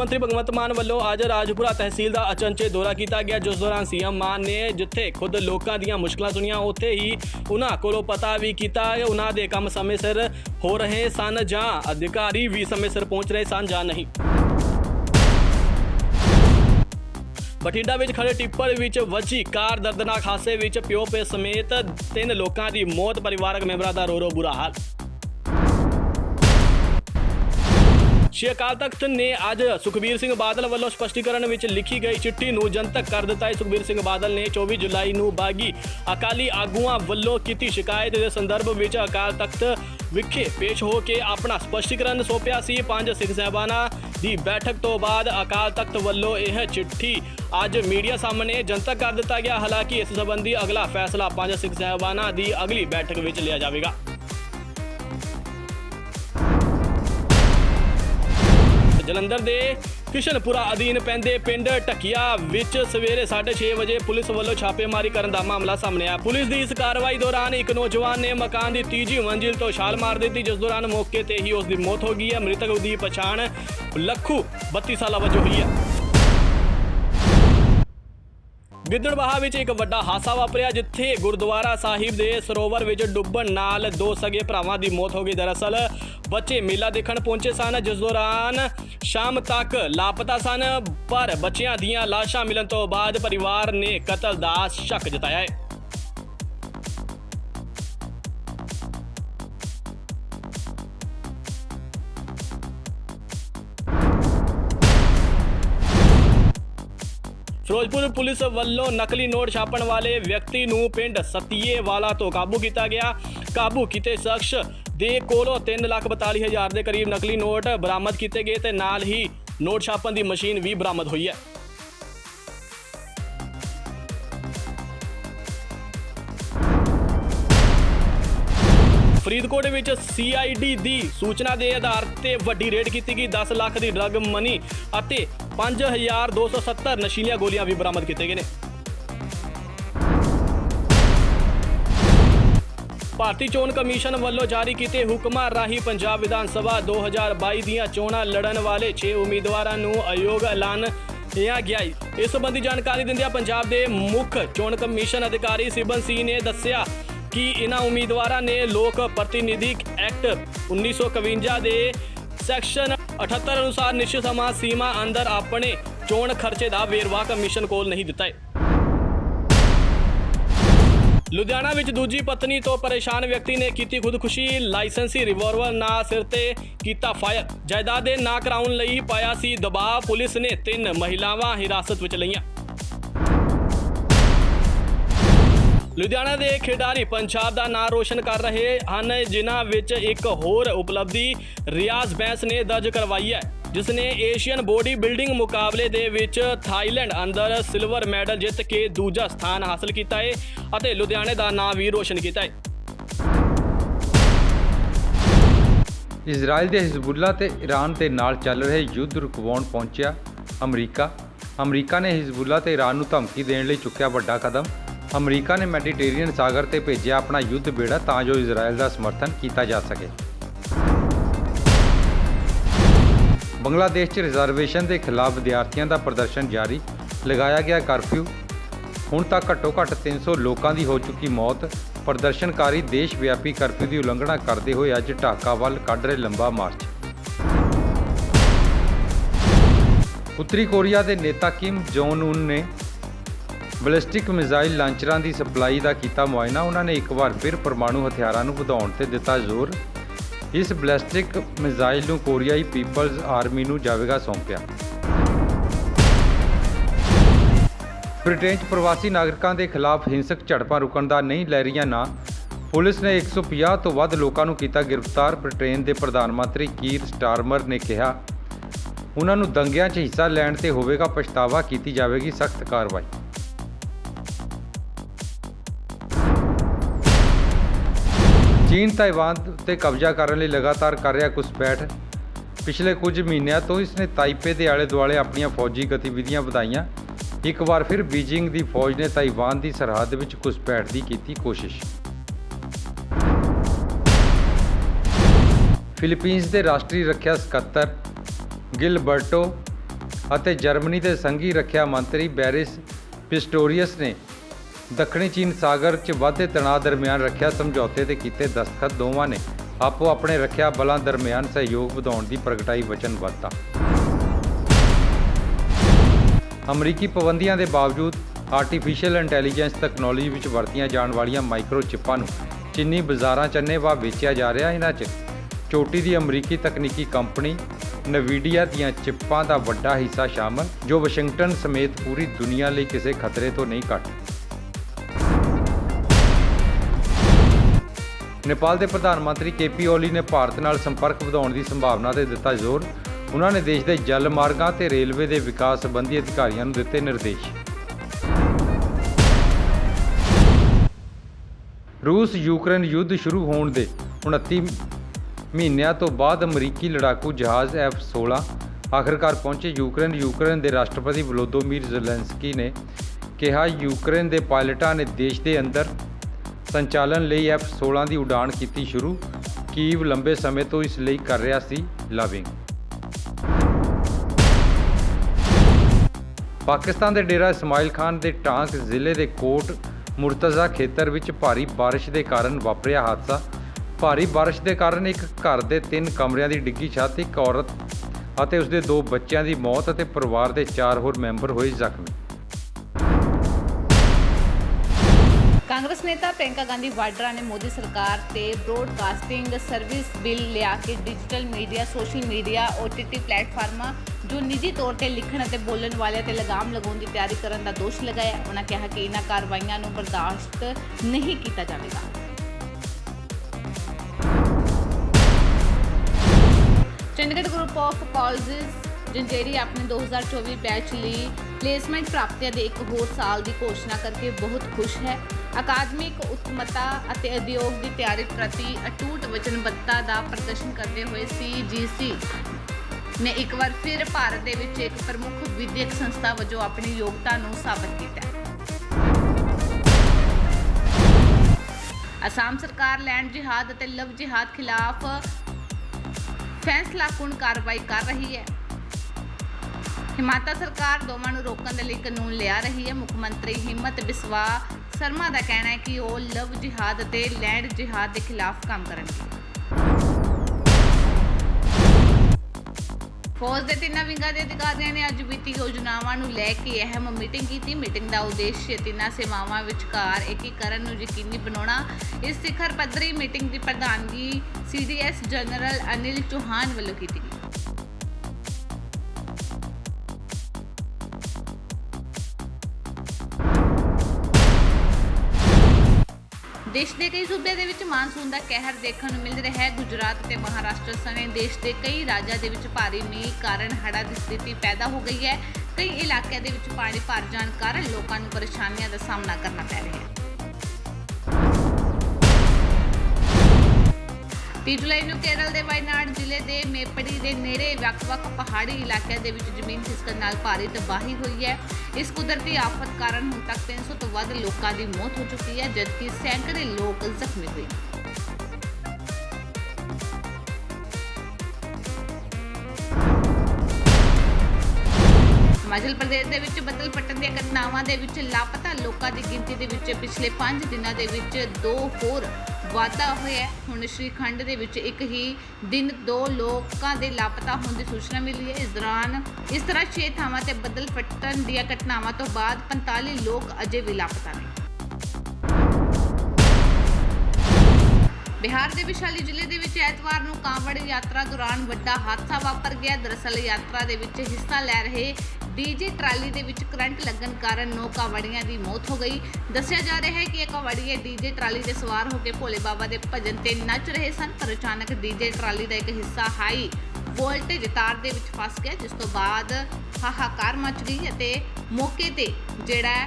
ਮੰਤਰੀ ਭਗਵੰਤ ਮਾਨ ਵੱਲੋਂ ਅੱਜ ਰਾਜਪੁਰਾ ਤਹਿਸੀਲ ਦਾ ਅਚਨਚੇ ਦੌਰਾ ਕੀਤਾ ਗਿਆ, ਜਿਸ ਦੌਰਾਨ ਸੀਐਮ ਮਾਨ ਨੇ ਜਿੱਥੇ ਖੁਦ ਲੋਕਾਂ ਦੀਆਂ ਮੁਸ਼ਕਲਾਂ ਸੁਣੀਆਂ, ਉੱਥੇ ਹੀ ਉਹਨਾਂ ਕੋਲੋਂ ਪਤਾ ਵੀ ਕੀਤਾ ਕਿ ਉਹਨਾਂ ਦੇ ਕੰਮ ਸਮੇਂ ਸਿਰ ਹੋ ਰਹੇ ਸਨ ਜਾਂ ਅਧਿਕਾਰੀ ਵੀ ਸਮੇਂ ਸਿਰ ਪਹੁੰਚ ਰਹੇ ਸਨ ਜਾਂ ਨਹੀਂ। ਬਠਿੰਡਾ ਵਿੱਚ ਖੜੇ ਟਿੱਪਰ ਵਿੱਚ ਵੱਜੀ ਕਾਰ, ਦਰਦਨਾਕ ਹਾਦਸੇ ਵਿੱਚ ਪਿਓ ਪੇ ਸਮੇਤ ਤਿੰਨ ਲੋਕਾਂ ਦੀ ਮੌਤ, ਪਰਿਵਾਰਕ ਮੈਂਬਰਾਂ ਦਾ ਰੋ ਰੋ ਬੁਰਾ ਹਾਲ। ਸ਼੍ਰੀ ਅਕਾਲ ਤਖਤ ਨੇ ਅੱਜ ਸੁਖਬੀਰ ਸਿੰਘ ਬਾਦਲ ਵੱਲੋਂ ਸਪਸ਼ਟੀਕਰਨ ਵਿੱਚ ਲਿਖੀ ਗਈ ਚਿੱਠੀ ਨੂੰ ਜਨਤਕ ਕਰ ਦਿੱਤਾ। ਹੈ ਸੁਖਬੀਰ ਸਿੰਘ ਬਾਦਲ ਨੇ 24 ਜੁਲਾਈ ਨੂੰ ਬਾਗੀ ਅਕਾਲੀ ਆਗੂਆਂ ਵੱਲੋਂ ਕੀਤੀ ਸ਼ਿਕਾਇਤ ਦੇ ਸੰਦਰਭ ਵਿੱਚ ਅਕਾਲ ਤਖਤ ਵਿਖੇ ਪੇਸ਼ ਹੋ ਕੇ ਆਪਣਾ ਸਪਸ਼ਟੀਕਰਨ ਸੌਂਪਿਆ ਸੀ। ਪੰਜ ਸਿੱਖ ਸਾਹਿਬਾਨਾਂ ਦੀ ਬੈਠਕ ਤੋਂ ਬਾਅਦ ਅਕਾਲ ਤਖਤ ਵੱਲੋਂ ਇਹ ਚਿੱਠੀ ਅੱਜ ਮੀਡੀਆ ਸਾਹਮਣੇ ਜਨਤਕ ਕਰ ਦਿੱਤਾ ਗਿਆ। ਹਾਲਾਂਕਿ ਇਸ ਸੰਬੰਧੀ ਅਗਲਾ ਫੈਸਲਾ ਪੰਜ ਸਿੱਖ ਸਾਹਿਬਾਨਾਂ ਦੀ ਅਗਲੀ ਬੈਠਕ ਵਿੱਚ ਲਿਆ ਜਾਵੇਗਾ। ਜਲੰਧਰ ਦੇ ਕਿਸ਼ਨਪੁਰਾ ਅਧੀਨ ਪੈਂਦੇ ਪਿੰਡ ਢੱਕੀਆ ਵਿੱਚ ਸਵੇਰੇ 6:30 ਵਜੇ ਪੁਲਿਸ ਵੱਲੋਂ ਛਾਪੇਮਾਰੀ ਕਰਨ ਦਾ ਮਾਮਲਾ ਸਾਹਮਣੇ ਆਇਆ। ਪੁਲਿਸ ਦੀ ਇਸ ਕਾਰਵਾਈ ਦੌਰਾਨ ਇੱਕ ਨੌਜਵਾਨ ਨੇ ਮਕਾਨ ਦੀ ਤੀਜੀ ਮੰਜ਼ਿਲ ਤੋਂ ਛਾਲ ਮਾਰ ਦਿੱਤੀ, ਜਿਸ ਦੌਰਾਨ ਮੌਕੇ ਤੇ ਹੀ ਉਸ ਦੀ ਮੌਤ ਹੋ ਗਈ ਹੈ। ਮ੍ਰਿਤਕ ਦੀ ਪਛਾਣ ਲੱਖੂ 32 ਸਾਲਾਂ ਵਜੋਂ ਹੋਈ ਹੈ। ਗਿੱਦੜਬਾਹਾ ਵਿੱਚ ਇੱਕ ਵੱਡਾ ਹਾਦਸਾ ਵਾਪਰਿਆ, ਜਿੱਥੇ ਗੁਰਦੁਆਰਾ ਸਾਹਿਬ ਦੇ ਸਰੋਵਰ ਵਿੱਚ ਡੁੱਬਣ ਨਾਲ ਦੋ ਸਗੇ ਭਰਾਵਾਂ ਦੀ ਮੌਤ ਹੋ ਗਈ। ਦਰਅਸਲ, ਬੱਚੇ ਮੇਲਾ ਦੇਖਣ ਪਹੁੰਚੇ ਸਨ, ਜਿਸ ਦੌਰਾਨ ਸ਼ਾਮ ਤੱਕ ਲਾਪਤਾ ਸਨ, ਪਰ ਬੱਚਿਆਂ ਦੀਆਂ ਲਾਸ਼ਾਂ ਮਿਲਣ ਤੋਂ ਬਾਅਦ ਪਰਿਵਾਰ ਨੇ ਕਤਲ ਦਾ ਸ਼ੱਕ ਜਤਾਇਆ ਹੈ। ਫਿਰੋਜ਼ਪੁਰ ਪੁਲਿਸ ਵੱਲੋਂ ਨਕਲੀ ਨੋਟ ਛਾਪਣ ਵਾਲੇ ਵਿਅਕਤੀ ਨੂੰ ਪਿੰਡ ਸਤੀਏਵਾਲਾ ਤੋਂ ਕਾਬੂ ਕੀਤਾ ਗਿਆ। ਕਾਬੂ ਕੀਤੇ ਸ਼ਖਸ ਦੇ ਕੋਲੋਂ 342000 ਦੇ ਕਰੀਬ ਨਕਲੀ ਨੋਟ ਬਰਾਮਦ ਕੀਤੇ ਗਏ ਤੇ ਨਾਲ ਹੀ ਨੋਟ ਛਾਪਣ ਦੀ ਮਸ਼ੀਨ ਵੀ ਬਰਾਮਦ ਹੋਈ ਹੈ। ਫਰੀਦਕੋਟ ਵਿੱਚ ਸੀਆਈਡੀ ਦੀ ਸੂਚਨਾ ਦੇ ਆਧਾਰ ਤੇ ਵੱਡੀ ਰੇਡ ਕੀਤੀ ਗਈ 10 ਲੱਖ ਦੀ ਡਰੱਗ ਮਨੀ ਅਤੇ 5270 ਨਸ਼ੀਲੀਆਂ ਗੋਲੀਆਂ ਵੀ ਬਰਾਮਦ ਕੀਤੇ ਗਏ ਨੇ ਭਾਰਤੀ ਚੋਣ ਕਮਿਸ਼ਨ ਵੱਲੋਂ ਜਾਰੀ ਕੀਤੇ ਹੁਕਮਾਂ ਰਾਹੀਂ ਪੰਜਾਬ ਵਿਧਾਨ ਸਭਾ 2022 ਦੀਆਂ ਚੋਣਾਂ ਲੜਨ ਵਾਲੇ 6 ਉਮੀਦਵਾਰਾਂ ਨੂੰ ਅਯੋਗ ਐਲਾਨ ਕੀਤਾ ਗਿਆ ਹੈ। ਇਸ ਸੰਬੰਧੀ ਜਾਣਕਾਰੀ ਦਿੰਦਿਆਂ ਪੰਜਾਬ ਦੇ ਮੁੱਖ ਚੋਣ ਕਮਿਸ਼ਨ ਅਧਿਕਾਰੀ ਸਿਬਨ ਸਿੰਘ ਨੇ ਦੱਸਿਆ ਕਿ ਇਨ੍ਹਾਂ ਉਮੀਦਵਾਰਾਂ ਨੇ ਲੋਕ ਪ੍ਰਤੀਨਿਧੀ ਐਕਟ 1951 ਦੇ ਸੈਕਸ਼ਨ 78 ਅਨੁਸਾਰ ਨਿਸ਼ਚਿਤ ਸਮਾਂ ਸੀਮਾ ਅੰਦਰ ਆਪਣੇ ਚੋਣ ਖਰਚੇ ਦਾ ਵੇਰਵਾ ਕਮਿਸ਼ਨ ਕੋਲ ਨਹੀਂ ਦਿੱਤਾ ਹੈ। ਲੁਧਿਆਣਾ ਵਿੱਚ ਦੂਜੀ ਪਤਨੀ ਤੋਂ ਪਰੇਸ਼ਾਨ ਵਿਅਕਤੀ ਨੇ ਕੀਤੀ ਖੁਦਕੁਸ਼ੀ, ਲਾਇਸੈਂਸੀ ਰਿਵਾਲਵਰ ਨਾਲ ਸਿਰ ਤੇ ਕੀਤਾ ਫਾਇਰ। ਜਾਇਦਾਦ ਦੇ ਨਾ ਕਰਾਉਣ ਲਈ ਪਾਇਆ ਸੀ ਦਬਾਅ, ਪੁਲਿਸ ਨੇ ਤਿੰਨ ਮਹਿਲਾਵਾਂ ਹਿਰਾਸਤ ਵਿੱਚ ਲਈਆਂ। ਲੁਧਿਆਣਾ ਦੇ ਖਿਡਾਰੀ ਪੰਜਾਬ ਦਾ ਨਾਂ ਰੋਸ਼ਨ ਕਰ ਰਹੇ ਹਨ, ਜਿਨ੍ਹਾਂ ਵਿੱਚ ਇੱਕ ਹੋਰ ਉਪਲਬਧੀ ਰਿਆਜ਼ ਬੈਂਸ ਨੇ ਦਰਜ ਕਰਵਾਈ ਹੈ ਜਿਸ ਨੇ ਏਸ਼ੀਅਨ ਬੋਡੀ ਬਿਲਡਿੰਗ ਮੁਕਾਬਲੇ ਦੇ ਵਿੱਚ ਥਾਈਲੈਂਡ ਅੰਦਰ ਸਿਲਵਰ ਮੈਡਲ ਜਿੱਤ ਕੇ ਦੂਜਾ ਸਥਾਨ ਹਾਸਲ ਕੀਤਾ ਹੈ ਅਤੇ ਲੁਧਿਆਣੇ ਦਾ ਨਾਂ ਵੀ ਰੋਸ਼ਨ ਕੀਤਾ ਹੈ। ਇਜ਼ਰਾਈਲ ਦੇ ਹਿਜ਼ਬੁੱਲਾ ਤੇ ਈਰਾਨ ਦੇ ਨਾਲ ਚੱਲ ਰਹੇ ਯੁੱਧ ਰੁਕਵਾਉਣ ਪਹੁੰਚਿਆ ਅਮਰੀਕਾ। ਅਮਰੀਕਾ ਨੇ ਹਿਜ਼ਬੁੱਲਾ ਤੇ ਈਰਾਨ ਨੂੰ ਧਮਕੀ ਦੇਣ ਲਈ ਚੁੱਕਿਆ ਵੱਡਾ ਕਦਮ। ਅਮਰੀਕਾ ਨੇ ਮੈਡੀਟੇਰੀਅਨ ਸਾਗਰ ਤੇ ਭੇਜਿਆ ਆਪਣਾ ਯੁੱਧ ਬੇੜਾ ਤਾਂ ਜੋ ਇਜ਼ਰਾਈਲ ਦਾ ਸਮਰਥਨ ਕੀਤਾ ਜਾ ਸਕੇ। ਬੰਗਲਾਦੇਸ਼ 'ਚ ਰਿਜ਼ਰਵੇਸ਼ਨ ਦੇ ਖਿਲਾਫ ਵਿਦਿਆਰਥੀਆਂ ਦਾ ਪ੍ਰਦਰਸ਼ਨ ਜਾਰੀ, ਲਗਾਇਆ ਗਿਆ ਕਰਫਿਊ। ਹੁਣ ਤੱਕ ਘੱਟੋ-ਘੱਟ 300 ਲੋਕਾਂ ਦੀ ਹੋ ਚੁੱਕੀ ਮੌਤ। ਪ੍ਰਦਰਸ਼ਨਕਾਰੀ ਦੇਸ਼ ਵਿਆਪੀ ਕਰਫਿਊ ਦੀ ਉਲੰਘਣਾ ਕਰਦੇ ਹੋਏ ਅੱਜ ਢਾਕਾ ਵੱਲ ਕੱਢ ਰਹੇ ਲੰਬਾ ਮਾਰਚ। ਉੱਤਰੀ ਕੋਰੀਆ ਦੇ ਨੇਤਾ ਕਿਮ ਜੋਨ ਉਨ ਨੇ ਬਲਿਸਟਿਕ ਮਿਜ਼ਾਈਲ ਲਾਂਚਰਾਂ ਦੀ ਸਪਲਾਈ ਦਾ ਕੀਤਾ ਮੁਆਇਨਾ, ਉਹਨਾਂ ਨੇ ਇੱਕ ਵਾਰ ਫਿਰ ਪਰਮਾਣੂ ਹਥਿਆਰਾਂ ਨੂੰ ਵਧਾਉਣ ਤੇ ਦਿੱਤਾ ਜ਼ੋਰ। ਇਸ ਬਲਿਸਟਿਕ ਮਿਜ਼ਾਈਲ ਨੂੰ ਕੋਰੀਆਈ ਪੀਪਲਜ਼ ਆਰਮੀ ਨੂੰ ਜਾਵੇਗਾ ਸੌਂਪਿਆ। ਬ੍ਰਿਟੇਨ 'ਚ ਪ੍ਰਵਾਸੀ ਨਾਗਰਿਕਾਂ ਦੇ ਖਿਲਾਫ ਹਿੰਸਕ ਝੜਪਾਂ ਰੁਕਣ ਦਾ ਨਹੀਂ ਲੈ ਰਹੀਆਂ ਨਾ। ਪੁਲਿਸ ਨੇ 150 ਤੋਂ ਵੱਧ ਲੋਕਾਂ ਨੂੰ ਕੀਤਾ ਗ੍ਰਿਫਤਾਰ। ਬ੍ਰਿਟੇਨ ਦੇ ਪ੍ਰਧਾਨ ਮੰਤਰੀ ਕੀਰ ਸਟਾਰਮਰ ਨੇ ਕਿਹਾ, ਉਹਨਾਂ ਨੂੰ ਦੰਗਿਆਂ 'ਚ ਹਿੱਸਾ ਲੈਣ ਤੇ ਹੋਵੇਗਾ ਪਛਤਾਵਾ, ਕੀਤੀ ਜਾਵੇਗੀ ਸਖਤ ਕਾਰਵਾਈ। ਚੀਨ ਤਾਈਵਾਨ ਉੱਤੇ ਕਬਜ਼ਾ ਕਰਨ ਲਈ ਲਗਾਤਾਰ ਕਰ ਰਿਹਾ ਘੁਸਪੈਠ। ਪਿਛਲੇ ਕੁਝ ਮਹੀਨਿਆਂ ਤੋਂ ਇਸ ਨੇ ਤਾਈਪੇ ਦੇ ਆਲੇ ਦੁਆਲੇ ਆਪਣੀਆਂ ਫੌਜੀ ਗਤੀਵਿਧੀਆਂ ਵਧਾਈਆਂ। ਇੱਕ ਵਾਰ ਫਿਰ ਬੀਜਿੰਗ ਦੀ ਫੌਜ ਨੇ ਤਾਈਵਾਨ ਦੀ ਸਰਹੱਦ ਵਿੱਚ ਘੁਸਪੈਠ ਦੀ ਕੀਤੀ ਕੋਸ਼ਿਸ਼। ਫਿਲੀਪੀਨਜ਼ ਦੇ ਰਾਸ਼ਟਰੀ ਰੱਖਿਆ ਸਕੱਤਰ ਗਿਲਬਰਟੋ ਅਤੇ ਜਰਮਨੀ ਦੇ ਸੰਘੀ ਰੱਖਿਆ ਮੰਤਰੀ ਬੈਰਿਸ ਪਿਸਟੋਰੀਅਸ ਨੇ ਦੱਖਣੀ ਚੀਨ ਸਾਗਰ 'ਚ ਵਾਧੇ ਤਣਾਅ ਦਰਮਿਆਨ ਰੱਖਿਆ ਸਮਝੌਤੇ ਤੇ ਕੀਤੇ ਦਸਤਖਤ ਦੋਵਾਂ ਨੇ। ਆਪੋ ਆਪਣੇ ਰੱਖਿਆ ਬਲਾਂ ਦਰਮਿਆਨ ਸਹਿਯੋਗ ਵਧਾਉਣ ਦੀ ਪ੍ਰਗਟਾਈ ਵਚਨਬੱਧਤਾ ਅਮਰੀਕੀ ਪਾਬੰਦੀਆਂ ਦੇ ਬਾਵਜੂਦ ਆਰਟੀਫੀਸ਼ੀਅਲ ਇੰਟੈਲੀਜੈਂਸ ਤਕਨਾਲੋਜੀ ਵਿੱਚ ਵਰਤੀਆਂ ਜਾਣ ਵਾਲੀਆਂ ਮਾਈਕਰੋ ਚਿੱਪਾਂ ਨੂੰ ਚੀਨੀ ਬਾਜ਼ਾਰਾਂ 'ਚ ਅੰਨ੍ਹੇਵਾਹ ਵੇਚਿਆ ਜਾ ਰਿਹਾ ਇਹਨਾਂ 'ਚ। ਚੋਟੀ ਦੀ ਅਮਰੀਕੀ ਤਕਨੀਕੀ ਕੰਪਨੀ ਨਵੀਡੀਆ ਦੀਆਂ ਚਿੱਪਾਂ ਦਾ ਵੱਡਾ ਹਿੱਸਾ ਸ਼ਾਮਲ, ਜੋ ਵਾਸ਼ਿੰਗਟਨ ਸਮੇਤ ਪੂਰੀ ਦੁਨੀਆ ਲਈ ਕਿਸੇ ਖਤਰੇ ਤੋਂ ਨਹੀਂ ਘੱਟ। ਨੇਪਾਲ ਦੇ ਪ੍ਰਧਾਨ ਮੰਤਰੀ ਕੇਪੀ ਓਲੀ ਨੇ ਭਾਰਤ ਨਾਲ ਸੰਪਰਕ ਵਧਾਉਣ ਦੀ ਸੰਭਾਵਨਾ ਤੇ ਦਿੱਤਾ ਜ਼ੋਰ। ਉਹਨਾਂ ਨੇ ਦੇਸ਼ ਦੇ ਜਲ ਮਾਰਗਾਂ ਤੇ ਰੇਲਵੇ ਦੇ ਵਿਕਾਸ ਸੰਬੰਧੀ ਅਧਿਕਾਰੀਆਂ ਨੂੰ ਦਿੱਤੇ ਨਿਰਦੇਸ਼। ਰੂਸ ਯੂਕਰੇਨ ਯੁੱਧ ਸ਼ੁਰੂ ਹੋਣ ਦੇ 29 ਮਹੀਨਿਆਂ ਤੋਂ ਬਾਅਦ ਅਮਰੀਕੀ ਲੜਾਕੂ ਜਹਾਜ਼ F-16 ਆਖਰਕਾਰ ਪਹੁੰਚੇ ਯੂਕਰੇਨ। ਯੂਕਰੇਨ ਦੇ ਰਾਸ਼ਟਰਪਤੀ ਵਲੋਦੋਮੀਰ ਜ਼ੈਲੈਂਸਕੀ ਨੇ ਕਿਹਾ, ਯੂਕਰੇਨ ਦੇ ਪਾਇਲਟਾਂ ਨੇ ਦੇਸ਼ ਦੇ ਅੰਦਰ ਸੰਚਾਲਨ ਲਈ F-16 ਦੀ ਉਡਾਣ ਕੀਤੀ ਸ਼ੁਰੂ। ਕੀਵ ਲੰਬੇ ਸਮੇਂ ਤੋਂ ਇਸ ਲਈ ਕਰ ਰਿਹਾ ਸੀ ਲਵਿੰਗ ਪਾਕਿਸਤਾਨ ਦੇ ਡੇਰਾ ਇਸਮਾਇਲ ਖਾਨ ਦੇ ਟਾਂਕ ਜ਼ਿਲ੍ਹੇ ਦੇ ਕੋਟ ਮੁਰਤਜ਼ਾ ਖੇਤਰ ਵਿੱਚ ਭਾਰੀ ਬਾਰਿਸ਼ ਦੇ ਕਾਰਨ ਵਾਪਰਿਆ ਹਾਦਸਾ। ਭਾਰੀ ਬਾਰਿਸ਼ ਦੇ ਕਾਰਨ ਇੱਕ ਘਰ ਦੇ ਤਿੰਨ ਕਮਰਿਆਂ ਦੀ ਡਿੱਗੀ ਛੱਤ, ਇੱਕ ਔਰਤ ਅਤੇ ਉਸਦੇ ਦੋ ਬੱਚਿਆਂ ਦੀ ਮੌਤ ਅਤੇ ਪਰਿਵਾਰ ਦੇ ਚਾਰ ਹੋਰ ਮੈਂਬਰ ਹੋਏ ਜ਼ਖਮੀ। ਕਾਂਗਰਸ ਨੇਤਾ ਪ੍ਰਿयंका ਗਾਂਧੀ ਵਾਡਰਾ ਨੇ ਮੋਦੀ ਸਰਕਾਰ ਤੇ ਬ੍ਰੌਡਕਾਸਟਿੰਗ ਸਰਵਿਸ ਬਿੱਲ ਲਿਆ ਕੇ digital media social media OTT ਪਲੇਟਫਾਰਮਾਂ ਜੋ ਨਿੱਜੀ ਤੌਰ ਤੇ ਲਿਖਣ ਅਤੇ ਬੋਲਣ ਵਾਲਿਆਂ ਤੇ ਲਗਾਮ ਲਗਾਉਣ ਦੀ ਤਿਆਰੀ ਕਰਨ ਦਾ ਦੋਸ਼ ਲਗਾਇਆ। ਉਹਨਾਂ ਕਿਹਾ ਕਿ ਇਹਨਾਂ ਕਾਰਵਾਈਆਂ ਨੂੰ ਬਰਦਾਸ਼ਤ ਨਹੀਂ ਕੀਤਾ ਜਾਵੇਗਾ। Chandigarh group of colleges Jhanjeri ਆਪਣੇ 2024 ਬੈਚ ਲਈ ਪਲੇਸਮੈਂਟ ਪ੍ਰਾਪਤੀਆਂ ਦੇ ਇੱਕ ਹੋਰ ਸਾਲ ਦੀ ਘੋਸ਼ਣਾ ਕਰਕੇ ਬਹੁਤ ਖੁਸ਼ ਹੈ। ਅਕਾਦਮਿਕ ਉੱਤਮਤਾ ਅਤੇ ਉਦਯੋਗ ਦੀ ਤਿਆਰੀ ਪ੍ਰਤੀ ਅਟੂਟ ਵਚਨਬੱਧਤਾ ਦਾ ਪ੍ਰਦਰਸ਼ਨ ਕਰਦੇ ਹੋਏ CGC ਨੇ ਇੱਕ ਵਾਰ ਫਿਰ ਭਾਰਤ ਦੇ ਵਿੱਚ ਇੱਕ ਪ੍ਰਮੁੱਖ ਵਿਦਿਅਕ ਸੰਸਥਾ ਵਜੋਂ ਆਪਣੀ ਯੋਗਤਾ ਨੂੰ ਸਾਬਤ ਕੀਤਾ ਹੈ। ਅਸਾਮ ਸਰਕਾਰ ਲੈਂਡ ਜਿਹਾਦ ਅਤੇ ਲਵ ਜਿਹਾਦ ਖਿਲਾਫ ਫੈਸਲਾਕੁਨ ਕਾਰਵਾਈ ਕਰ ਰਹੀ ਹੈ। ਹਿਮਾਚਲ ਸਰਕਾਰ ਦੋਵਾਂ ਨੂੰ ਰੋਕਣ ਦੇ ਲਈ ਕਾਨੂੰਨ ਲਿਆ ਰਹੀ ਹੈ। ਮੁੱਖ ਮੰਤਰੀ ਹਿੰਮਤ ਬਿਸਵਾ ਸ਼ਰਮਾ ਦਾ ਕਹਿਣਾ ਹੈ ਕਿ ਉਹ ਲਵ ਜਿਹਾਦ ਅਤੇ ਲੈਂਡ ਜਿਹਾਦ ਦੇ ਖਿਲਾਫ ਕੰਮ ਕਰਨਗੇ। ਫੌਜ ਦੇ ਤਿੰਨਾਂ ਵਿੰਗਾਂ ਦੇ ਅਧਿਕਾਰੀਆਂ ਨੇ ਅੱਜ ਵਿੱਤੀ ਯੋਜਨਾਵਾਂ ਨੂੰ ਲੈ ਕੇ ਅਹਿਮ ਮੀਟਿੰਗ ਕੀਤੀ। ਮੀਟਿੰਗ ਦਾ ਉਦੇਸ਼ ਤਿੰਨਾਂ ਸੇਵਾਵਾਂ ਵਿਚਕਾਰ ਏਕੀਕਰਨ ਨੂੰ ਯਕੀਨੀ ਬਣਾਉਣਾ। ਇਸ ਸਿਖਰ ਪੱਧਰੀ ਮੀਟਿੰਗ ਦੀ ਪ੍ਰਧਾਨਗੀ ਸੀਡੀਐਸ ਜਨਰਲ ਅਨਿਲ ਚੌਹਾਨ ਵੱਲੋਂ ਕੀਤੀ ਗਈ। ਦੇਸ਼ ਦੇ ਕਈ ਸੂਬਿਆਂ ਦੇ ਵਿੱਚ ਮਾਨਸੂਨ ਦਾ ਕਹਿਰ ਦੇਖਣ ਨੂੰ ਮਿਲ ਰਿਹਾ ਹੈ। ਗੁਜਰਾਤ ਤੇ ਮਹਾਰਾਸ਼ਟਰ ਸਣੇ ਦੇਸ਼ ਦੇ ਕਈ ਰਾਜਾਂ ਦੇ ਵਿੱਚ ਭਾਰੀ ਮੀਂਹ ਕਾਰਨ ਹੜ੍ਹਾਂ ਦੀ ਸਥਿਤੀ ਪੈਦਾ ਹੋ ਗਈ ਹੈ। ਕਈ ਇਲਾਕਿਆਂ ਦੇ ਵਿੱਚ ਪਾਣੀ ਭਰ ਜਾਣ ਕਾਰਨ ਲੋਕਾਂ ਨੂੰ ਪਰੇਸ਼ਾਨੀਆਂ ਦਾ ਸਾਹਮਣਾ ਕਰਨਾ ਪੈ ਰਿਹਾ ਹੈ। 30 ਜੁਲਾਈ ਨੂੰ ਕੇਰਲ ਦੇ ਵਾਇਨਾਡ ਜ਼ਿਲ੍ਹੇ ਦੇ ਮੇਪੜੀ ਦੇ ਨੇੜੇ ਵੱਖ-ਵੱਖ ਪਹਾੜੀ ਇਲਾਕਿਆਂ ਦੇ ਵਿੱਚ ਜ਼ਮੀਨ ਖਿਸਕਣ ਨਾਲ ਭਾਰੀ ਤਬਾਹੀ ਹੋਈ ਹੈ। ਇਸ ਕੁਦਰਤੀ ਆਫਤ ਕਾਰਨ ਹੁਣ ਤੱਕ 300 ਤੋਂ ਵੱਧ ਲੋਕਾਂ ਦੀ ਮੌਤ ਹੋ ਚੁੱਕੀ ਹੈ, ਜਦਕਿ ਸੈਂਕੜੇ ਲੋਕ ਜ਼ਖਮੀ ਹੋਏ। ਹਿਮਾਚਲ ਪ੍ਰਦੇਸ਼ ਦੇ ਵਿੱਚ ਬੱਦਲ ਫਟਣ ਦੀਆਂ ਘਟਨਾਵਾਂ ਦੇ ਵਿੱਚ ਲਾਪਤਾ ਲੋਕਾਂ ਦੀ ਗਿਣਤੀ ਦੇ ਵਿੱਚ ਪਿਛਲੇ 5 ਦਿਨਾਂ ਦੇ ਵਿੱਚ ਦੋ ਹੋਰ ਵਾਧਾ ਹੋਇਆ ਹੁਣ ਸ਼੍ਰੀਖੰਡ ਦੇ ਵਿੱਚ ਇੱਕ ਹੀ ਦਿਨ ਦੋ ਲੋਕਾਂ ਦੇ ਲਾਪਤਾ ਹੋਣ ਦੀ ਸੂਚਨਾ ਮਿਲੀ ਹੈ। ਇਸ ਦੌਰਾਨ ਇਸ ਤਰ੍ਹਾਂ 6 ਥਾਵਾਂ ਤੇ ਬੱਦਲ ਫਟਣ ਦੀਆਂ ਘਟਨਾਵਾਂ ਤੋਂ ਬਾਅਦ 45 ਲੋਕ ਅਜੇ ਵੀ ਲਾਪਤਾ ਨੇ। ਬਿਹਾਰ ਦੇ ਵਿਸ਼ਾਲੀ ਜ਼ਿਲ੍ਹੇ ਦੇ ਵਿੱਚ ਐਤਵਾਰ ਨੂੰ ਕਾਂਵੜ ਯਾਤਰਾ ਦੌਰਾਨ ਵੱਡਾ ਹਾਦਸਾ ਵਾਪਰ ਗਿਆ। ਦਰਅਸਲ ਯਾਤਰਾ ਦੇ ਵਿੱਚ ਹਿੱਸਾ ਲੈ ਰਹੇ ਡੀਜੇ ਟਰਾਲੀ ਦੇ ਵਿੱਚ ਕਰੰਟ ਲੱਗਣ ਕਾਰਨ ਨੌ ਕਾਵੜੀਆਂ ਦੀ ਮੌਤ ਹੋ ਗਈ। ਦੱਸਿਆ ਜਾ ਰਿਹਾ ਹੈ ਕਿ ਇਹ ਕਾਵੜੀਏ ਡੀਜੇ ਟਰਾਲੀ ਤੇ ਸਵਾਰ ਹੋ ਕੇ ਭੋਲੇ ਬਾਬਾ ਦੇ ਭਜਨ ਤੇ ਨੱਚ ਰਹੇ ਸਨ, ਪਰ ਅਚਾਨਕ ਡੀਜੇ ਟਰਾਲੀ ਦਾ ਇੱਕ ਹਿੱਸਾ ਹਾਈ ਵੋਲਟੇਜ ਤਾਰ ਦੇ ਵਿੱਚ ਫਸ ਗਿਆ, ਜਿਸ ਤੋਂ ਬਾਅਦ ਹਾਹਾਕਾਰ ਮਚ ਗਈ ਅਤੇ ਮੌਕੇ ਤੇ ਜਿਹੜਾ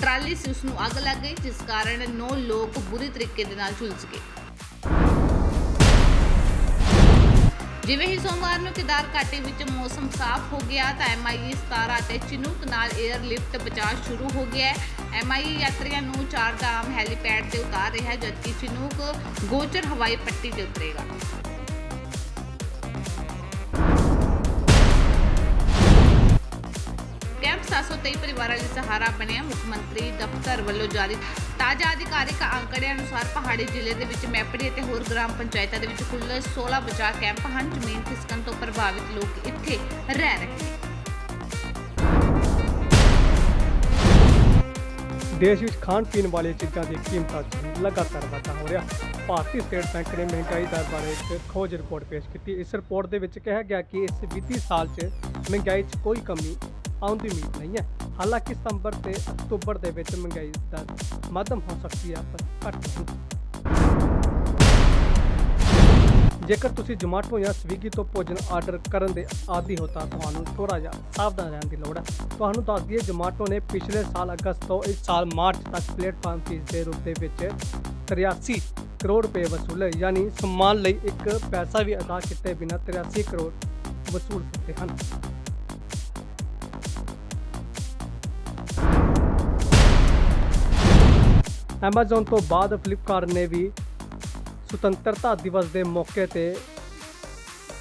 ਟਰਾਲੀ ਸੀ, ਉਸ ਨੂੰ ਅੱਗ ਲੱਗ ਗਈ, ਜਿਸ ਕਾਰਨ ਨੌ ਲੋਕ ਬੁਰੀ ਤਰੀਕੇ ਦੇ ਨਾਲ ਝੁਲਸ ਗਏ। ਜਿਵੇਂ ਹੀ ਸੋਮਵਾਰ ਨੂੰ ਕਿਦਾਰ ਘਾਟੀ ਵਿੱਚ ਮੌਸਮ ਸਾਫ਼ ਹੋ ਗਿਆ ਤਾਂ MIE 17 ਅਤੇ ਚਿਨੂਕ ਨਾਲ 에ਅਰਲਿਫਟ ਬਚਾਅ ਸ਼ੁਰੂ ਹੋ ਗਿਆ ਹੈ। MIE ਯਾਤਰੀਆਂ ਨੂੰ ਚਾਰ ਧਾਮ ਹੈਲੀਪੈਡ ਤੇ ਉਤਾਰ ਰਿਹਾ ਜਦਕਿ ਚਿਨੂਕ ਗੋਚਰ ਹਵਾਈ ਪੱਟੀ ਤੇ ਉਤਰੇਗਾ। 723 ਪਰਿਵਾਰਾਂ ਲਈ ਸਹਾਰਾ ਬਣਿਆ। ਮੁੱਖ ਮੰਤਰੀ ਦਫ਼ਤਰ ਵੱਲੋਂ ਜਾਰੀ ਤਾਜ਼ਾ ਅਧਿਕਾਰਿਕ ਅੰਕੜਿਆਂ ਅਨੁਸਾਰ ਪਹਾੜੀ ਜ਼ਿਲ੍ਹੇ ਦੇ ਵਿੱਚ ਮੈਪੜੀ ਅਤੇ ਹੋਰ ਗ੍ਰਾਮ ਪੰਚਾਇਤਾਂ ਦੇ ਵਿੱਚ ਕੁੱਲ 16 ਬਚਾਅ ਕੈਂਪ ਹਨ। ਜ਼ਮੀਨ ਖਿਸਕਣ ਤੋਂ ਪ੍ਰਭਾਵਿਤ ਲੋਕ ਇੱਥੇ ਰਹਿ ਰਹੇ ਨੇ। ਦੇਸ਼ ਵਿੱਚ ਖਾਣ ਪੀਣ ਵਾਲੀਆਂ ਚੀਜ਼ਾਂ ਦੀ ਕੀਮਤਾਂ 'ਚ ਲਗਾਤਾਰ ਵਾਧਾ ਹੋ ਰਿਹਾ। ਭਾਰਤੀ ਸਟੇਟ ਬੈਂਕ ਨੇ ਮਹਿੰਗਾਈ ਦਰ ਬਾਰੇ ਇੱਕ ਖੋਜ ਰਿਪੋਰਟ ਪੇਸ਼ ਕੀਤੀ। ਇਸ ਰਿਪੋਰਟ ਦੇ ਵਿੱਚ ਕਿਹਾ ਗਿਆ ਕਿ ਇਸ ਵਿੱਤੀ ਸਾਲ 'ਚ ਮਹਿੰਗਾਈ 'ਚ ਕੋਈ ਕਮੀ ਆਉਣ ਦੀ ਉਮੀਦ ਨਹੀਂ ਹੈ। ਹਾਲਾਂਕਿ ਸਤੰਬਰ ਤੇ ਅਕਤੂਬਰ ਦੇ ਵਿੱਚ ਮਹਿੰਗਾਈ ਦਾ ਮੱਧਮ ਹੋ ਸਕਦੀ ਹੈ, ਪਰ ਘੱਟ ਜੇਕਰ ਤੁਸੀਂ ਜ਼ੋਮੈਟੋ ਜਾਂ ਸਵੀਗੀ ਤੋਂ ਭੋਜਨ ਆਰਡਰ ਕਰਨ ਦੇ ਆਦੀ ਹੋ, ਤਾਂ ਤੁਹਾਨੂੰ ਥੋੜਾ ਜਿਹਾ ਸਾਵਧਾਨ ਰਹਿਣ ਦੀ ਲੋੜ ਹੈ। ਤੁਹਾਨੂੰ ਦੱਸ ਦਈਏ, ਜੋਮਾਟੋ ਨੇ ਪਿਛਲੇ ਸਾਲ ਅਗਸਤ ਤੋਂ ਇਸ ਸਾਲ ਮਾਰਚ ਤੱਕ ਪਲੇਟਫਾਰਮ ਫੀਸ ਦੇ ਰੂਪ ਦੇ ਵਿੱਚ 83 ਕਰੋੜ ਰੁਪਏ ਵਸੂਲੇ, ਯਾਨੀ ਸਮਾਨ ਲਈ ਇੱਕ ਪੈਸਾ ਵੀ ਅਦਾ ਕੀਤੇ ਬਿਨਾਂ 83 ਕਰੋੜ ਵਸੂਲ ਕੀਤੇ ਹਨ। Amazon ਤੋਂ ਬਾਅਦ ਫਲਿੱਪਕਾਰਟ ਨੇ ਵੀ ਸੁਤੰਤਰਤਾ ਦਿਵਸ ਦੇ ਮੌਕੇ ਤੇ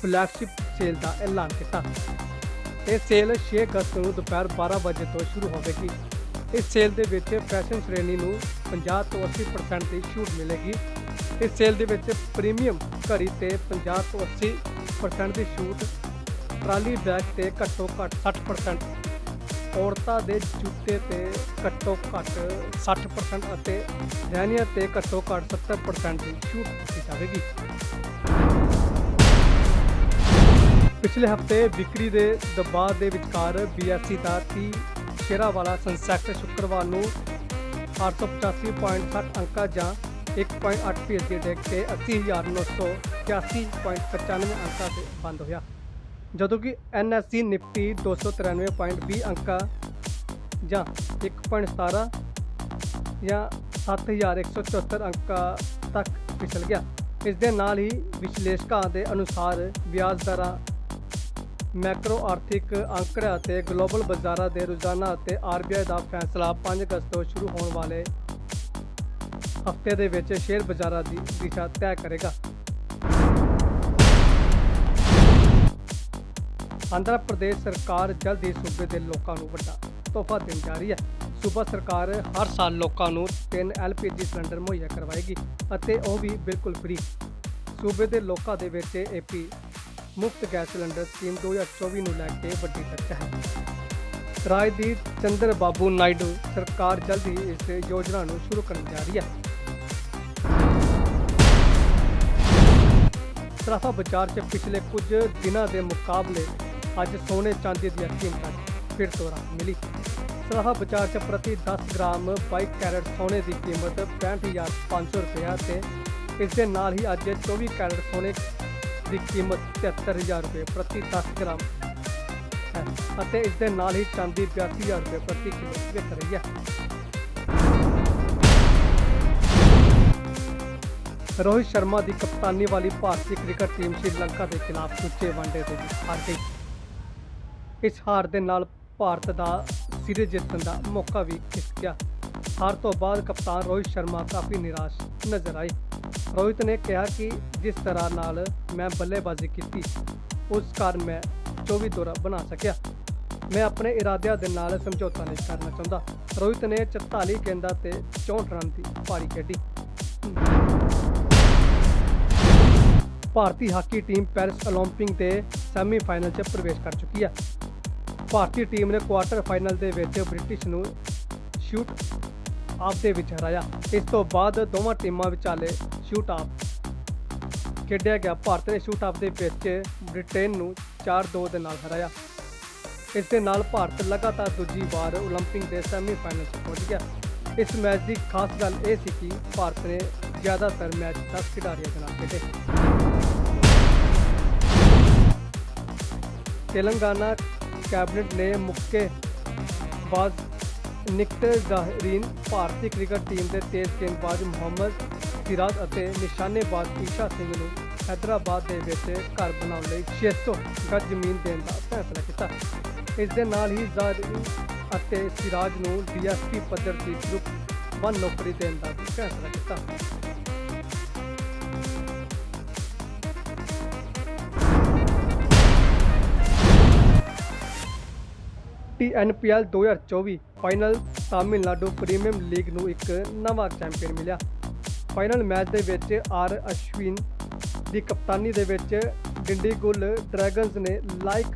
ਫਲੈਗਸ਼ਿਪ ਸੇਲ ਦਾ ਐਲਾਨ ਕੀਤਾ। ਇਹ ਸੇਲ 6 ਅਗਸਤ ਨੂੰ ਦੁਪਹਿਰ 12 ਵਜੇ ਤੋਂ ਸ਼ੁਰੂ ਹੋਵੇਗੀ। ਇਸ ਸੇਲ ਦੇ ਵਿੱਚ ਫੈਸ਼ਨ ਸ਼੍ਰੇਣੀ ਨੂੰ 50 ਤੋਂ 80% ਦੀ ਛੂਟ ਮਿਲੇਗੀ। ਇਸ ਸੇਲ ਦੇ ਵਿੱਚ ਪ੍ਰੀਮੀਅਮ ਘੜੀ ਤੇ 50 ਤੋਂ 80% ਦੀ ਛੂਟ, ਟਰਾਲੀ ਬੈਗ ਤੇ ਘੱਟੋ ਘੱਟ 60% ਔਰਤਾਂ ਦੇ ਜੁੱਤੇ ਤੇ ਘੱਟੋ ਘੱਟ 60% ਅਤੇ ਰਹਿਣੀਆਂ ਤੇ ਘੱਟੋ ਘੱਟ 70% ਦੀ ਛੂਟ ਦਿੱਤੀ ਜਾਵੇਗੀ। ਪਿਛਲੇ ਹਫ਼ਤੇ ਵਿਕਰੀ ਦੇ ਦਬਾਅ ਦੇ ਵਿਚਕਾਰ BSE ਦਾ 30 ਸ਼ੇਅਰਾਂ ਵਾਲਾ ਸੈਂਸੈਕਸ ਸ਼ੁੱਕਰਵਾਰ ਨੂੰ 885.60 ਅੰਕਾਂ ਜਾਂ 1.8 ਫੀਸਦੀ ਡਿੱਗ ਕੇ 80981.95 ਅੰਕਾਂ ਤੇ ਬੰਦ ਹੋਇਆ। ਜਦੋਂ ਕਿ NSE ਨਿਫਟੀ 293.20 ਅੰਕਾਂ ਜਾਂ 1.17 ਜਾਂ 7174 ਅੰਕਾਂ ਤੱਕ ਫਿਸਲ ਗਿਆ। ਇਸ ਦੇ ਨਾਲ ਹੀ ਵਿਸ਼ਲੇਸ਼ਕਾਂ ਦੇ ਅਨੁਸਾਰ ਵਿਆਜ ਦਰਾਂ, ਮੈਕਰੋ ਆਰਥਿਕ ਅੰਕੜਿਆਂ ਅਤੇ ਗਲੋਬਲ ਬਾਜ਼ਾਰਾਂ ਦੇ ਰੁਝਾਨਾਂ ਅਤੇ RBI ਦਾ ਫੈਸਲਾ 5 ਅਗਸਤ ਤੋਂ ਸ਼ੁਰੂ ਹੋਣ ਵਾਲੇ ਹਫ਼ਤੇ ਦੇ ਵਿੱਚ ਸ਼ੇਅਰ ਬਾਜ਼ਾਰਾਂ ਦੀ ਦਿਸ਼ਾ ਤੈਅ ਕਰੇਗਾ। ਆਂਧਰਾ ਪ੍ਰਦੇਸ਼ ਸਰਕਾਰ ਜਲਦ ਹੀ ਸੂਬੇ ਦੇ ਲੋਕਾਂ ਨੂੰ ਵੱਡਾ ਤੋਹਫਾ ਦੇਣ ਜਾ ਰਹੀ ਹੈ। ਸੂਬਾ ਸਰਕਾਰ ਹਰ ਸਾਲ ਲੋਕਾਂ ਨੂੰ ਤਿੰਨ LPG ਸਿਲੰਡਰ ਮੁਹੱਈਆ ਕਰਵਾਏਗੀ ਅਤੇ ਉਹ ਵੀ ਬਿਲਕੁਲ ਫ੍ਰੀ। ਸੂਬੇ ਦੇ ਲੋਕਾਂ ਦੇ ਵਿੱਚ ਏਪੀ ਮੁਫਤ ਗੈਸ ਸਿਲੰਡਰ ਸਕੀਮ 2024 ਨੂੰ ਲੈ ਕੇ ਵੱਡੀ ਚਰਚਾ ਹੈ। ਰਾਜ ਦੀ ਚੰਦਰ ਬਾਬੂ ਨਾਇਡੂ ਸਰਕਾਰ ਜਲਦ ਹੀ ਇਸ ਯੋਜਨਾ ਨੂੰ ਸ਼ੁਰੂ ਕਰਨ ਜਾ ਰਹੀ ਹੈ। ਸਰਾਫਾ ਬਾਜ਼ਾਰ 'ਚ ਪਿਛਲੇ ਕੁਝ ਦਿਨਾਂ ਦੇ ਮੁਕਾਬਲੇ ਅੱਜ ਸੋਨੇ ਚਾਂਦੀ ਦੀਆਂ ਕੀਮਤਾਂ ਫਿਰ ਤੋਂ ਮਿਲੀ। ਸਰਾਫਾ ਬਾਜ਼ਾਰ 'ਚ ਪ੍ਰਤੀ 10 ਗ੍ਰਾਮ 22 ਕੈਰਟ ਸੋਨੇ ਦੀ ਕੀਮਤ 65500 ਰੁਪਏ ਤੇ ਇਸ ਦੇ ਨਾਲ ਹੀ ਅੱਜ 24 ਕੈਰਟ ਸੋਨੇ ਦੀ ਕੀਮਤ 73000 ਰੁਪਏ ਪ੍ਰਤੀ 10 ਗ੍ਰਾਮ ਹੈ ਅਤੇ ਇਸ ਦੇ ਨਾਲ ਹੀ ਚਾਂਦੀ 82000 ਰੁਪਏ ਪ੍ਰਤੀ ਕਿਲੋ ਵਿਕ ਰਹੀ ਹੈ। ਰੋਹਿਤ ਸ਼ਰਮਾ ਦੀ ਕਪਤਾਨੀ ਵਾਲੀ ਭਾਰਤੀ ਕ੍ਰਿਕਟ ਟੀਮ ਸ਼੍ਰੀਲੰਕਾ ਦੇ ਖਿਲਾਫ ਦੂਜੇ ਵਨਡੇ ਦੇ ਵਿੱਚ ਹਾਰ ਗਈ। ਇਸ ਹਾਰ ਦੇ ਨਾਲ ਭਾਰਤ ਦਾ ਸੀਰੀਜ਼ ਜਿੱਤਣ ਦਾ ਮੌਕਾ ਵੀ ਖਿਸ ਗਿਆ ਹਾਰ ਤੋਂ ਬਾਅਦ ਕਪਤਾਨ ਰੋਹਿਤ ਸ਼ਰਮਾ ਕਾਫੀ ਨਿਰਾਸ਼ ਨਜ਼ਰ ਆਏ ਰੋਹਿਤ ਨੇ ਕਿਹਾ ਕਿ ਜਿਸ ਤਰ੍ਹਾਂ ਨਾਲ ਮੈਂ ਬੱਲੇਬਾਜ਼ੀ ਕੀਤੀ ਉਸ ਕਾਰਨ ਮੈਂ 24 ਦੌਰਾ ਬਣਾ ਸਕਿਆ ਮੈਂ ਆਪਣੇ ਇਰਾਦਿਆਂ ਦੇ ਨਾਲ ਸਮਝੌਤਾ ਨਹੀਂ ਕਰਨਾ ਚਾਹੁੰਦਾ ਰੋਹਿਤ ਨੇ 44 ਗੇਂਦਾਂ ਤੇ 64 ਰਨ ਦੀ ਪਾਰੀ ਖੇਡੀ ਭਾਰਤੀ ਹਾਕੀ ਟੀਮ ਪੈਰਿਸ 올림픽 ਦੇ ਸੈਮੀਫਾਈਨਲ 'ਚ ਪ੍ਰਵੇਸ਼ ਕਰ ਚੁੱਕੀ ਹੈ ਭਾਰਤੀ ਟੀਮ ਨੇ ਕੁਆਰਟਰ ਫਾਈਨਲ ਦੇ ਵਿੱਚ ਬ੍ਰਿਟਿਸ਼ ਨੂੰ ਸ਼ੂਟ ਆਫ ਦੇ ਵਿੱਚ ਹਰਾਇਆ ਇਸ ਤੋਂ ਬਾਅਦ ਦੋਵਾਂ ਟੀਮਾਂ ਵਿਚਾਲੇ ਸ਼ੂਟ ਆਫ ਖੇਡਿਆ ਗਿਆ ਭਾਰਤ ਨੇ ਸ਼ੂਟ ਆਫ ਦੇ ਵਿੱਚ ਬ੍ਰਿਟੇਨ ਨੂੰ 4-2 ਦੇ ਨਾਲ ਹਰਾਇਆ ਇਸ ਦੇ ਨਾਲ ਭਾਰਤ ਲਗਾਤਾਰ ਦੂਜੀ ਵਾਰ 올림픽 ਦੇ ਸੈਮੀਫਾਈਨਲ 'ਚ ਪਹੁੰਚ ਗਿਆ ਇਸ ਮੈਚ ਦੀ ਖਾਸ ਗੱਲ ਇਹ ਸੀ ਕਿ ਭਾਰਤ ਨੇ ਜ਼ਿਆਦਾਤਰ ਮੈਚ 10 ਖਿਡਾਰੀਆਂ ਦੇ ਨਾਲ ਖੇਡੇ ਤੇਲੰਗਾਨਾ ਕੈਬਨਿਟ ਨੇ ਮੁੱਕੇ ਬਾਜ਼ ਨਿਕਟਰ ਜ਼ਾਹਰੀਨ ਭਾਰਤੀ ਕ੍ਰਿਕਟ ਟੀਮ ਦੇ ਤੇਜ਼ ਗੇਂਦਬਾਜ਼ ਮੁਹੰਮਦ ਸਿਰਾਜ ਅਤੇ ਨਿਸ਼ਾਨੇਬਾਜ਼ ਈਸ਼ਾ ਸਿੰਘ ਨੂੰ ਹੈਦਰਾਬਾਦ ਦੇ ਵਿੱਚ ਘਰ ਬਣਾਉਣ ਲਈ 600 ਗੱਜ ਜ਼ਮੀਨ ਦੇਣ ਦਾ ਫੈਸਲਾ ਕੀਤਾ। ਇਸ ਦੇ ਨਾਲ ਹੀ ਜ਼ਾਹਰੀਨ ਅਤੇ ਸਿਰਾਜ ਨੂੰ ਡੀਐਸਪੀ ਪੱਧਰ ਦੀ ਗਰੁੱਪ 1 ਨੌਕਰੀ ਦੇਣ ਦਾ ਵੀ ਫੈਸਲਾ ਕੀਤਾ। TNPL 2024 final Tamil Nadu premium league ਨੂੰ ਇੱਕ ਨਵਾਂ ਚੈਂਪੀਅਨ ਮਿਲਿਆ। ਫਾਈਨਲ ਮੈਚ ਦੇ ਵਿੱਚ ਆਰ ਅਸ਼ਵਿਨ ਦੀ ਕਪਤਾਨੀ ਦੇ ਵਿੱਚ ਡਿੰਡੀਗੁਲ ਡਰੈਗਨਸ ਨੇ ਲਾਈਕ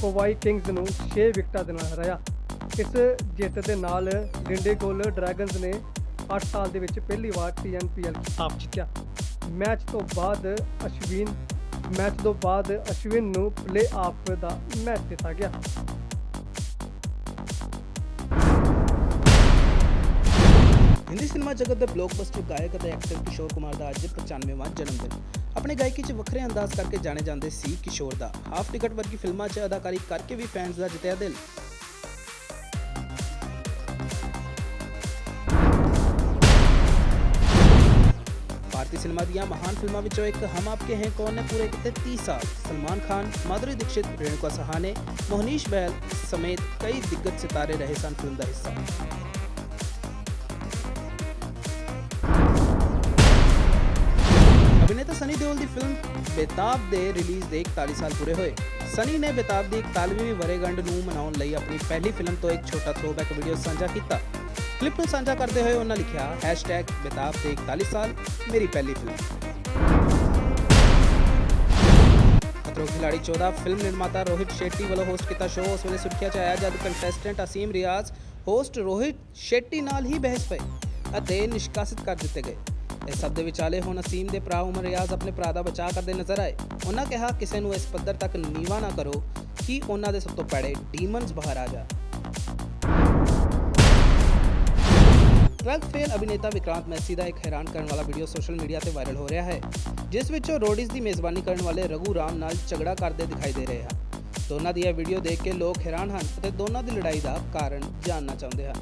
ਕੋਵਾਈ ਕਿੰਗਸ ਨੂੰ 6 ਵਿਕਟਾਂ ਦੇ ਨਾਲ ਹਰਾਇਆ। ਇਸ ਜਿੱਤ ਦੇ ਨਾਲ ਡਿੰਡੀਗੁਲ ਡਰੈਗਨਸ ਨੇ 8 ਸਾਲ ਦੇ ਵਿੱਚ ਪਹਿਲੀ ਵਾਰ TNPL ਖਿਤਾਬ ਜਿੱਤਿਆ। ਮੈਚ ਤੋਂ ਬਾਅਦ ਅਸ਼ਵਿਨ ਮੈਚ ਤੋਂ ਬਾਅਦ ਅਸ਼ਵਿਨ ਨੂੰ ਪਲੇ ਆਫ ਦਾ ਮੈਚ ਦਿੱਤਾ ਗਿਆ। ਹਿੰਦੀ ਸਿਨੇਮਾ ਜਗਤ ਦੇ ਬਲੌਕਬਸਟਰ ਗਾਇਕ ਅਤੇ ਐਕਟਰ ਕਿਸ਼ੋਰ ਕੁਮਾਰ ਦਾ ਅੱਜ 95ਵਾਂ ਜਨਮ ਦਿਨ। ਆਪਣੇ ਗਾਇਕੀ 'ਚ ਵੱਖਰੇ ਅੰਦਾਜ਼ ਕਰਕੇ ਜਾਣੇ ਜਾਂਦੇ ਸੀ ਕਿਸ਼ੋਰ ਦਾ। ਹਾਫ ਟਿਕਟ ਵਰਗੀ ਫਿਲਮਾਂ 'ਚ ਅਦਾਕਾਰੀ ਕਰਕੇ ਵੀ ਫੈਨਸ ਦਾ ਜਿੱਤਿਆ ਦਿਲ। ਭਾਰਤੀ ਸਿਨੇਮਾ ਦੀਆਂ ਮਹਾਨ ਫਿਲਮਾਂ ਵਿੱਚੋਂ ਇੱਕ, ਹਮ ਆਪਕੇ ਹੈ, ਕੌਣ ਨੇ ਪੂਰੇ ਕੀਤੇ 30 ਸਾਲ? ਸਲਮਾਨ ਖਾਨ, ਮਾਧੁਰੀ ਦੀਕਸ਼ਿਤ, ਰੇਣੂਕਾ ਸਹਾਨੇ, ਮੋਹਨੀਸ਼ ਬਹਿਲ ਸਮੇਤ ਕਈ ਦਿੱਗਜ ਸਿਤਾਰੇ ਰਹੇ ਸਨ ਫਿਲਮ ਦਾ ਹਿੱਸਾ। ਸਨੀ ਦਿਓਲ ਦੀ ਫਿਲਮ ਬੇਤਾਬ ਦੇ ਰਿਲੀਜ਼ ਦੇ 41 ਸਾਲ ਪੂਰੇ ਹੋਏ। ਸਨੀ ਨੇ ਬੇਤਾਬ ਦੀ 41ਵੀਂ ਵਰ੍ਹੇਗੰਢ ਨੂੰ ਮਨਾਉਣ ਲਈ ਆਪਣੀ ਪਹਿਲੀ ਫਿਲਮ ਤੋਂ ਇੱਕ ਛੋਟਾ ਥਰੋਬੈਕ ਵੀਡੀਓ ਸਾਂਝਾ ਕੀਤਾ। ਕਲਿੱਪ ਨੂੰ ਸਾਂਝਾ ਕਰਦੇ ਹੋਏ ਉਹਨਾਂ ਲਿਖਿਆ #ਬੇਤਾਬ ਦੇ 41 ਸਾਲ, ਮੇਰੀ ਪਹਿਲੀ ਫਿਲਮ ਖਤਰੋਂ ਖਿਲਾੜੀ 14 ਫਿਲਮ ਨਿਰਮਾਤਾ ਰੋਹਿਤ ਸ਼ੈਟੀ ਵੱਲੋਂ ਹੋਸਟ ਕੀਤਾ ਸ਼ੋਅ ਉਸ ਵੇਲੇ ਸੁਰਖੀਆਂ 'ਚ ਆਇਆ ਜਦ ਕੰਟੈਸਟੈਂਟ ਅਸੀਮ ਰਿਆਜ਼ ਹੋਸਟ ਰੋਹਿਤ ਸ਼ੈਟੀ ਨਾਲ ਹੀ ਬਹਿਸ ਪਏ ਅਤੇ ਨਿਸ਼ਕਾਸਿਤ ਕਰ ਦਿੱਤੇ ਗਏ। ਇਸ ਸਭ ਦੇ ਵਿਚਾਲੇ ਹੁਣ ਅਸੀਮ ਦੇ ਭਰਾ ਉਮਰ ਰਿਆਜ਼ ਆਪਣੇ ਭਰਾ ਦਾ ਬਚਾਅ ਕਰਦੇ ਨਜ਼ਰ ਆਏ। ਉਹਨਾਂ ਕਿਹਾ, ਕਿਸੇ ਨੂੰ ਇਸ ਪੱਧਰ ਤੱਕ ਨੀਵਾ ਨਾ ਕਰੋ ਕਿ ਉਹਨਾਂ ਦੇ ਸਭ ਤੋਂ ਪੈੜੇ ਡੀਮਨਸ ਬਾਹਰ ਆ ਜਾ। ਡਰਗ ਫੇਲ ਅਭਿਨੇਤਾ ਵਿਕਰਾਂਤ ਮੈਸੀ ਦਾ ਇੱਕ ਹੈਰਾਨ ਕਰਨ ਵਾਲਾ ਵੀਡੀਓ ਸੋਸ਼ਲ ਮੀਡੀਆ ਤੇ ਵਾਇਰਲ ਹੋ ਰਿਹਾ ਹੈ, ਜਿਸ ਵਿੱਚ ਉਹ ਰੋਡੀਜ਼ ਦੀ ਮੇਜ਼ਬਾਨੀ ਕਰਨ ਵਾਲੇ ਰਘੂ ਰਾਮ ਨਾਲ ਝਗੜਾ ਕਰਦੇ ਦਿਖਾਈ ਦੇ ਰਹੇ ਹਨ। ਦੋਨਾਂ ਦੀ ਇਹ ਵੀਡੀਓ ਦੇਖ ਕੇ ਲੋਕ ਹੈਰਾਨ ਹਨ ਅਤੇ ਦੋਨਾਂ ਦੀ ਲੜਾਈ ਦਾ ਕਾਰਨ ਜਾਣਨਾ ਚਾਹੁੰਦੇ ਹਨ।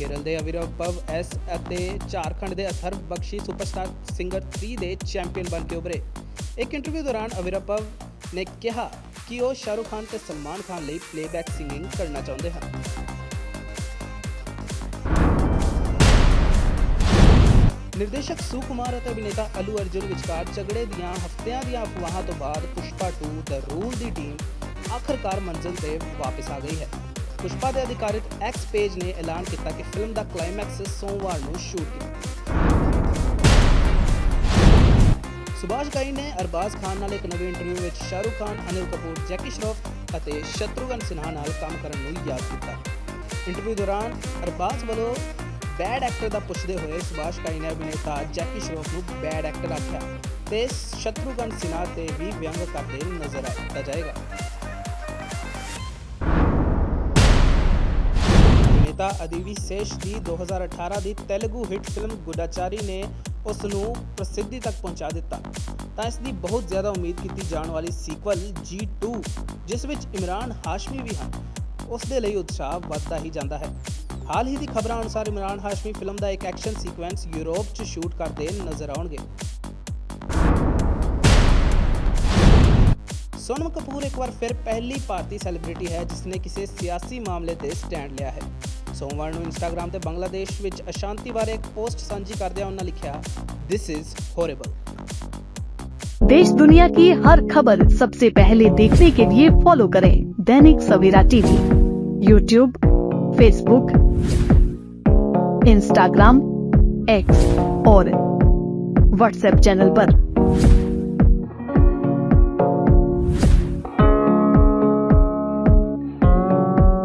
ਕੇਰਲ ਦੇ ਅਵਿਰਭਵ ਐਸ ਅਤੇ ਝਾਰਖੰਡ ਦੇ ਅਥਰਵ ਬਖਸ਼ੀ ਸੁਪਰਸਟਾਰ ਸਿੰਗਰ 3 ਦੇ ਚੈਂਪੀਅਨ ਬਣ ਕੇ ਉਭਰੇ। ਇੱਕ ਇੰਟਰਵਿਊ ਦੌਰਾਨ ਅਵਿਰਭਵ ਨੇ ਕਿਹਾ ਕਿ ਉਹ ਸ਼ਾਹਰੁਖ ਖਾਨ ਤੇ ਸਲਮਾਨ ਖਾਨ ਲਈ ਪਲੇਬੈਕ ਸਿੰਗਿੰਗ ਕਰਨਾ ਚਾਹੁੰਦੇ ਹਨ। ਨਿਰਦੇਸ਼ਕ ਸੁਕੁਮਾਰ ਅਤੇ ਅਭਿਨੇਤਾ ਅਲੂ ਅਰਜੁਨ ਵਿਚਕਾਰ ਝਗੜੇ ਦੀਆਂ ਹਫ਼ਤਿਆਂ ਦੀਆਂ ਅਫਵਾਹਾਂ ਤੋਂ ਬਾਅਦ ਪੁਸ਼ਪਾ 2 ਦ ਰੂਲ ਦੀ ਟੀਮ ਆਖਰਕਾਰ ਮੰਜ਼ਿਲ ਤੇ ਵਾਪਸ ਆ ਗਈ ਹੈ। ਪੁਸ਼ਪਾ ਦੇ ਅਧਿਕਾਰਿਤ ਐਕਸ ਪੇਜ ਨੇ ਐਲਾਨ ਕੀਤਾ ਕਿ ਫਿਲਮ ਦਾ ਕਲਾਈਮੈਕਸ ਸੋਮਵਾਰ ਨੂੰ ਸ਼ੂਟ ਕੀਤਾ ਸੁਭਾਸ਼ ਗਾਈ ਨੇ ਅਰਬਾਜ਼ ਖਾਨ ਨਾਲ ਇੱਕ ਨਵੇਂ ਇੰਟਰਵਿਊ ਵਿੱਚ ਸ਼ਾਹਰੁਖ ਖਾਨ, ਅਨਿਲ ਕਪੂਰ, ਜੈਕੀ ਸ਼ਰੋਫ ਅਤੇ ਸ਼ਤਰੂਘਨ ਸਿਨਹਾ ਨਾਲ ਕੰਮ ਕਰਨ ਨੂੰ ਯਾਦ ਕੀਤਾ। ਇੰਟਰਵਿਊ ਦੌਰਾਨ ਅਰਬਾਜ਼ ਵੱਲੋਂ ਬੈਡ ਐਕਟਰ ਦਾ ਪੁੱਛਦੇ ਹੋਏ ਸੁਭਾਸ਼ ਗਾਈ ਨੇ ਅਭਿਨੇਤਾ ਜੈਕੀ ਸ਼ਰੋਫ ਨੂੰ ਬੈਡ ਐਕਟਰ ਆਖਿਆ ਤੇ ਸ਼ਤਰੂਘਨ ਸਿਨਹਾ ਤੇ ਵੀ ਵਿਅੰਗ ਕਰਦੇ ਨਜ਼ਰ ਆਇਆ ਜਾਏਗਾ। ਅਭਿਨੇਤਾ ਅਦੀਵੀ ਸੇਸ਼ ਦੀ 2018 ਦੀ ਤੇਲਗੂ ਹਿੱਟ ਫਿਲਮ ਗੁਡਾਚਾਰੀ ਨੇ ਉਸ ਨੂੰ ਪ੍ਰਸਿੱਧੀ ਤੱਕ ਪਹੁੰਚਾ ਦਿੱਤਾ। ਤਾਂ ਇਸ ਦੀ ਬਹੁਤ ਜ਼ਿਆਦਾ ਉਮੀਦ ਕੀਤੀ ਜਾਣ ਵਾਲੀ ਸੀਕਵਲ G2 ਜਿਸ ਵਿੱਚ ਇਮਰਾਨ ਹਾਸ਼ਮੀ ਵੀ ਹਨ ਉਸ ਦੇ ਲਈ ਉਤਸ਼ਾਹ ਵੱਧਦਾ ਹੀ ਜਾਂਦਾ ਹੈ। ਹਾਲ ਹੀ ਦੀ ਖਬਰਾਂ ਅਨੁਸਾਰ ਇਮਰਾਨ ਹਾਸ਼ਮੀ ਫਿਲਮ ਦਾ ਇੱਕ ਐਕਸ਼ਨ ਸੀਕੁਐਂਸ ਯੂਰਪ 'ਚ ਸ਼ੂਟ ਕਰਦੇ ਨਜ਼ਰ ਆਉਣਗੇ। ਸੋਨਮ ਕਪੂਰ ਇੱਕ ਵਾਰ ਫਿਰ ਪਹਿਲੀ ਭਾਰਤੀ ਸੈਲੀਬ੍ਰਿਟੀ ਹੈ ਜਿਸ ਨੇ ਕਿਸੇ ਸਿਆਸੀ ਮਾਮਲੇ ਤੇ ਸਟੈਂਡ ਲਿਆ ਹੈ। ਸੋਮਵਾਰ ਨੂੰ ਇੰਸਟਾਗ੍ਰam ਤੇ ਬੰਗਲਾਦੇਸ਼ ਵਿੱਚ ਅਸ਼ਾਂਤੀ ਬਾਰੇ ਇੱਕ ਪੋਸਟ ਸਾਂਝੀ ਕਰਦਿਆਂ ਉਹਨਾਂ ਲਿਖਿਆ ਥਿਸ ਇਜ਼ ਹੋਰਿਬਲ देश दुनिया की हर खबर सबसे पहले देखने के लिए फॉलो करें Dainik Savera TV YouTube Facebook Instagram X और व्हाट्सएप चैनल पर।